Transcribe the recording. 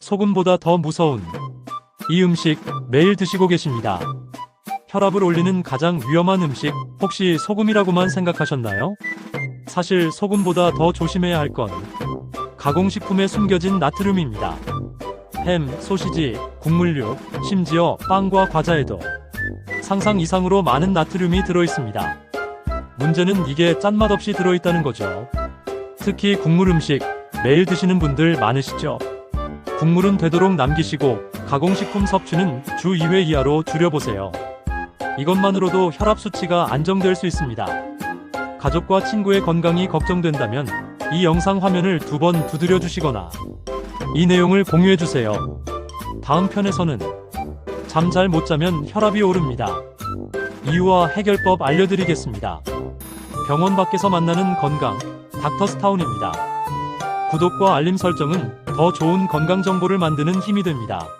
소금보다 더 무서운 이 음식 매일 드시고 계십니다. 혈압을 올리는 가장 위험한 음식 혹시 소금이라고만 생각하셨나요? 사실 소금보다 더 조심해야 할 건 가공식품에 숨겨진 나트륨입니다. 햄, 소시지, 국물류, 심지어 빵과 과자에도 상상 이상으로 많은 나트륨이 들어 있습니다. 문제는 이게 짠맛 없이 들어 있다는 거죠. 특히 국물 음식 매일 드시는 분들 많으시죠? 국물은 되도록 남기시고 가공식품 섭취는 주 2회 이하로 줄여보세요. 이것만으로도 혈압 수치가 안정될 수 있습니다. 가족과 친구의 건강이 걱정된다면 이 영상 화면을 두 번 두드려 주시거나 이 내용을 공유해 주세요. 다음 편에서는 잠 잘 못 자면 혈압이 오릅니다. 이유와 해결법 알려드리겠습니다. 병원 밖에서 만나는 건강 닥터스타운입니다. 구독과 알림 설정은 더 좋은 건강 정보를 만드는 힘이 됩니다.